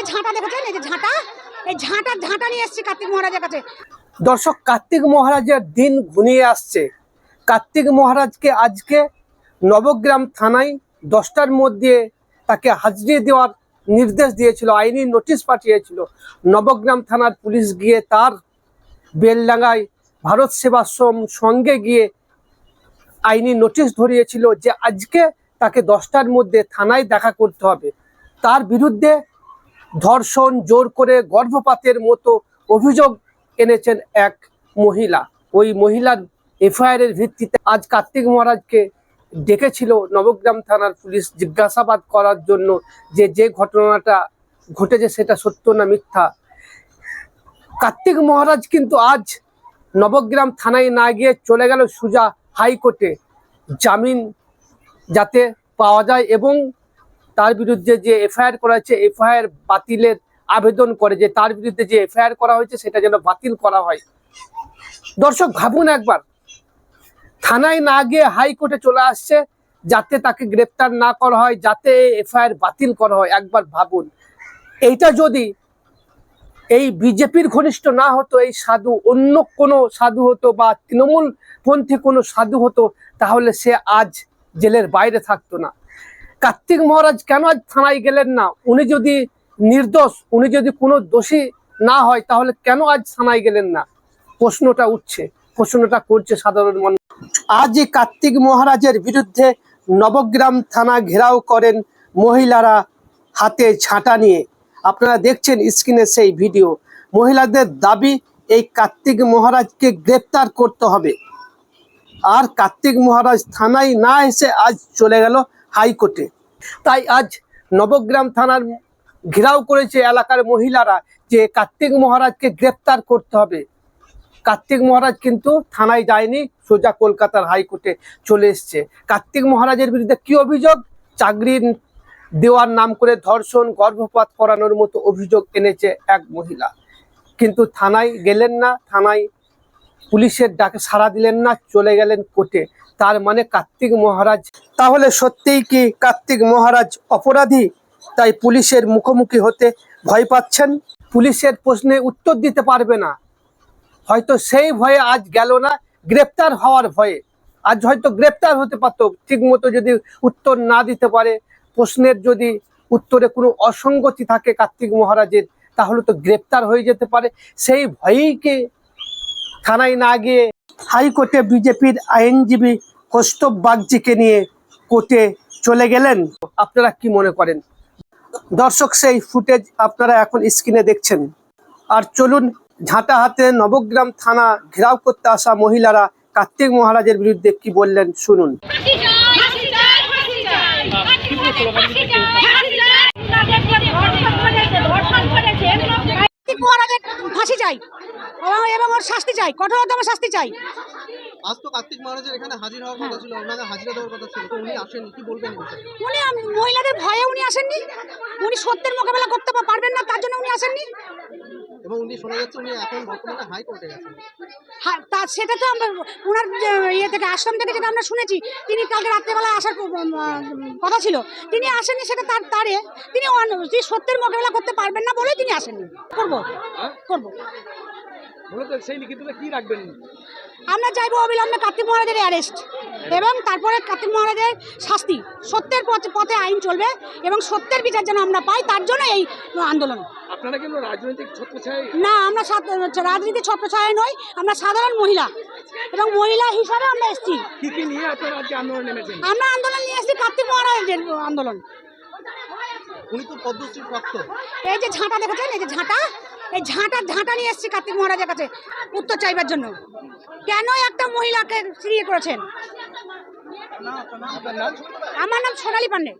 যে ঝাঁটা দেখেছেন এই যে ঝাঁটা? এই ঝাঁটা নিয়ে কার্তিক মহারাজের কাছে। দর্শক, কার্তিক মহারাজের দিন ঘনিয়ে আসছে। কার্তিক মহারাজকে আজকে নবগ্রাম থানায় দশটার মধ্যে তাকে হাজিরে দেওয়ার নির্দেশ দিয়েছিল, আইনি নোটিশ পাঠিয়েছিল। নবগ্রাম থানার পুলিশ গিয়ে তার বেলডাঙ্গায় ভারত সেবাশ্রম সঙ্গে গিয়ে আইনি নোটিশ ধরিয়েছিল যে আজকে তাকে দশটার মধ্যে থানায় দেখা করতে হবে। তার বিরুদ্ধে ধর্ষণ, জোর করে গর্ভপাতের মতো অভিযোগ এনেছেন এক মহিলা। ওই মহিলার এফআইআর এর ভিত্তিতে আজ কার্তিক মহারাজকে ডেকেছিল নবগ্রাম থানার পুলিশ জিজ্ঞাসাবাদ করার জন্য যে যে ঘটনাটা ঘটেছে সেটা সত্য না মিথ্যা। কার্তিক মহারাজ কিন্তু আজ নবগ্রাম থানায় না গিয়ে চলে গেল সুজা হাইকোর্টে। জামিন যাতে পাওয়া যায় এবং তার বিরুদ্ধে যে এফআইআর করা হয়েছে, এফআইআর বাতিলের আবেদন করে যে তার বিরুদ্ধে যে এফআইআর করা হয়েছে, সেটা যেন বাতিল করা হয়। দর্শক, ভাবুন একবার। থানায় না গিয়ে হাইকোর্টে চলে আসছে, যাতে তাকে গ্রেপ্তার না করা হয়, যাতে এফআইআর বাতিল করা হয়, একবার ভাবুন। এইটা যদি এই বিজেপির ঘনিষ্ঠ না হতো, এই সাধু, অন্য কোনো সাধু হতো বা তৃণমূল পন্থী কোনো সাধু হতো, তাহলে সে আজ জেলের বাইরে থাকতো না। কার্তিক মহারাজ কেন আজ থানায় গেলেন না? উনি যদি নির্দোষ, উনি যদি কোনো দোষী না হয়, তাহলে কেন আজ থানায় গেলেন না? প্রশ্নটা উঠছে, প্রশ্নটা করছে সাধারণ মানুষ। আজ কার্তিক মহারাজের বিরুদ্ধে নবগ্রাম থানা ঘেরাও করেন মহিলারা হাতে ছাঁটা নিয়ে। আপনারা দেখছেন স্ক্রিনে সেই ভিডিও। মহিলাদের দাবি, এই কার্তিক মহারাজকে গ্রেপ্তার করতে হবে। আর কার্তিক মহারাজ থানায় না এসে আজ চলে গেল হাইকোর্টে। তাই আজ নবগ্রাম থানার ঘেরাও করেছে এলাকার মহিলারা যে কার্তিক মহারাজকে গ্রেপ্তার করতে হবে। কার্তিক মহারাজ কিন্তু থানায় যায়নি, সোজা কলকাতার হাইকোর্টে চলে এসছে। কার্তিক মহারাজের বিরুদ্ধে কি অভিযোগ? চাকরি দেওয়ার নাম করে ধর্ষণ, গর্ভপাত করানোর মতো অভিযোগ এনেছে এক মহিলা। কিন্তু থানায় গেলেন না, থানায় পুলিশের ডাকে সাড়া দিলেন না, চলে গেলেন কোর্টে। তার মানে কার্তিক মহারাজ। তাহলে সত্যিই কি কার্তিক মহারাজ অপরাধী? তাই পুলিশের মুখোমুখি হতে ভয় পাচ্ছেন? পুলিশের প্রশ্নে উত্তর দিতে পারবে না। হয়তো সেই ভয়ে আজ গেল না, গ্রেপ্তার হওয়ার ভয়ে। আজ হয়তো গ্রেপ্তার হতে পারতো ঠিক মতো যদি উত্তর না দিতে পারে। প্রশ্নের যদি উত্তরে কোনো অসঙ্গতি থাকে কার্তিক মহারাজের, তাহলে তো গ্রেপ্তার হয়ে যেতে পারে। সেই ভয়েই কে থানায় না গিয়ে হাইকোর্টে বিজেপির আইনজীবী কৌস্তব বাগজিকে নিয়ে কোর্টে চলে গেলেন। আপনারা কি মনে করেন? দর্শক, সেই ফুটেজ আপনারা এখন স্ক্রিনে দেখছেন। আর চলুন ঝাঁটা হাতে নবগ্রাম থানা ঘেরাও করতে আসা মহিলারা কার্তিক মহারাজের বিরুদ্ধে কি বললেন শুনুন। ফাঁসি এবং এবং ওর শাস্তি চাই। কঠোরতম শাস্তি চাই। আজ তো কার্তিক মহারাজের এখানে হাজির হওয়ার কথা ছিল ওনাকে হাজিরা দেওয়ার কথা ছিল তো উনি আসেননি কি বলবেন উনি মহিলাদের ভয়ে উনি আসেননি। উনি সত্যের মোকাবেলা করতে পারবেন না তার জন্য উনি আসেননি। এবং উনি শোনা যাচ্ছে উনি এখন বর্তমানে হাইকোর্টে গেছেন। হ্যাঁ, তা সেটা তো আমরা ওনার ইয়ে থেকে আশ্রম থেকে যেটা আমরা শুনেছি তিনি কালকে রাত্রেবেলা আসার কথা ছিল। তিনি আসেননি সেটা তার তারে। তিনি সত্যের মোকাবেলা করতে পারবেন না বলেই তিনি আসেননি। করব। করব। মূলত সেই লিখিতটা কি রাখবেন? আমরা চাইব অবিলম্বে কার্তিক মহারাজের অ্যারেস্ট এবং তারপরে কার্তিক মহারাজের শাস্তি। সত্যের পথে পথে আইন চলবে এবং সত্যের বিচার যেন আমরা পাই তার জন্য এই আন্দোলন। আপনারা কিন্তু রাজনৈতিক ছত্রছায় না আমরা রাজনীতি ছত্রছায়া নই আমরা সাধারণ মহিলা এবং মহিলা হিসাবে আমরা এসেছি। কি কি নিয়ে আপনারা আজকে আন্দোলন নেমেছেন? আমরা আন্দোলন নিয়ে এসেছি কার্তিক মহারাজের আন্দোলন। উনি তো পদ্মশ্রী প্রাপ্ত। এই যে ঝাঁটা দেখেছেন? এই যে ঝাঁটা এই ঝাঁটা ঝাঁটা নিয়ে এসেছি কার্তিক মহারাজের কাছে উত্তর চাইবার জন্য। কেন একটা মহিলাকে ফিরিয়ে করেছেন? আমার নাম সোনালি পান্ডে।